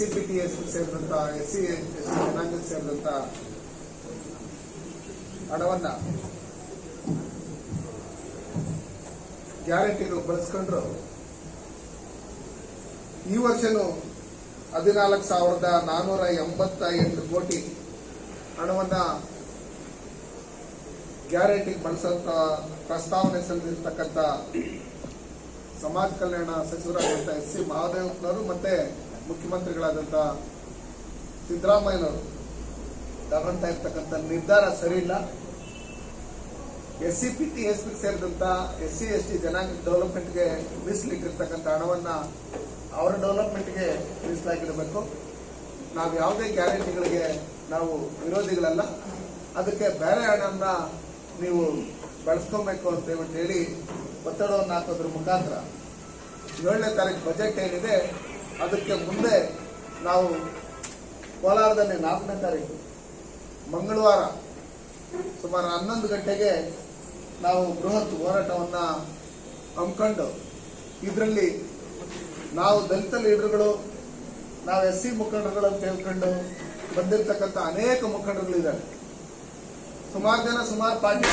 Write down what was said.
C P T S ಸೇರಿದಂತ S C S ಜನಾಂಗಕ್ಕೆ ಸೇರಿದಂತ ಹಣವನ್ನ ಗ್ಯಾರಂಟಿಗಳು ಬಳಸ್ಕೊಂಡ್ರು. ಈ ವರ್ಷನೂ ಹದಿನಾಲ್ಕು ಸಾವಿರದ ನಾನೂರ ಎಂಬತ್ತ ಎಂಟು ಕೋಟಿ ಹಣವನ್ನ ಗ್ಯಾರಂಟಿ ಬಳಸಂತ ಪ್ರಸ್ತಾವನೆ ಸಲ್ಲಿಸಿರ್ತಕ್ಕಂಥ ಸಮಾಜ ಕಲ್ಯಾಣ ಸಚಿವರಾದಂಥ ಎಸ್ ಸಿ ಮಹಾದೇವಪ್ಪನವರು ಮತ್ತೆ ಮುಖ್ಯಮಂತ್ರಿಗಳಾದಂಥ ಸಿದ್ದರಾಮಯ್ಯನವರು ತಗೊಂತ ಇರ್ತಕ್ಕಂಥ ನಿರ್ಧಾರ ಸರಿ ಇಲ್ಲ. S C P T S P ಸೇರಿದಂತ S C S T ಜನಾಂಗ ಡೆವಲಪ್ಮೆಂಟ್ಗೆ ಮೀಸಲಿಟ್ಟಿರ್ತಕ್ಕಂಥ ಹಣವನ್ನ ಅವರ ಡೆವಲಪ್ಮೆಂಟ್ಗೆ ಮೀಸಲಾಗಿಡಬೇಕು ನಾವು ಯಾವುದೇ ಗ್ಯಾರಂಟಿಗಳಿಗೆ ನಾವು ವಿರೋಧಿಗಳಲ್ಲ. ಅದಕ್ಕೆ ಬೇರೆ ಹಣವನ್ನ ನೀವು ಬಳಸ್ಕೊಬೇಕು ಅಂತ ಹೇಳಿ ಒತ್ತಡವನ್ನು ಹಾಕೋದ್ರ ಮುಖಾಂತರ ಏಳನೇ ತಾರೀಕು ಬಜೆಟ್ ಏನಿದೆ ಅದಕ್ಕೆ ಮುಂದೆ ನಾವು ಕೋಲಾರದಲ್ಲಿ ನಾಲ್ಕನೇ ತಾರೀಕು, ಮಂಗಳವಾರ ಸುಮಾರು ಹನ್ನೊಂದು ಗಂಟೆಗೆ ನಾವು ಬೃಹತ್ ಹೋರಾಟವನ್ನು ಹಮ್ಮಿಕೊಂಡು, ಇದರಲ್ಲಿ ನಾವು ದಲಿತ ಲೀಡರ್ಗಳು, ನಾವು ಎಸ್ ಸಿ ಮುಖಂಡರುಗಳು ಅಂತ ಹೇಳ್ಕೊಂಡು ಬಂದಿರತಕ್ಕಂಥ ಅನೇಕ ಮುಖಂಡರುಗಳಿದ್ದಾರೆ. ಸುಮಾರು ಜನ ಸುಮಾರು ಪಾರ್ಟಿ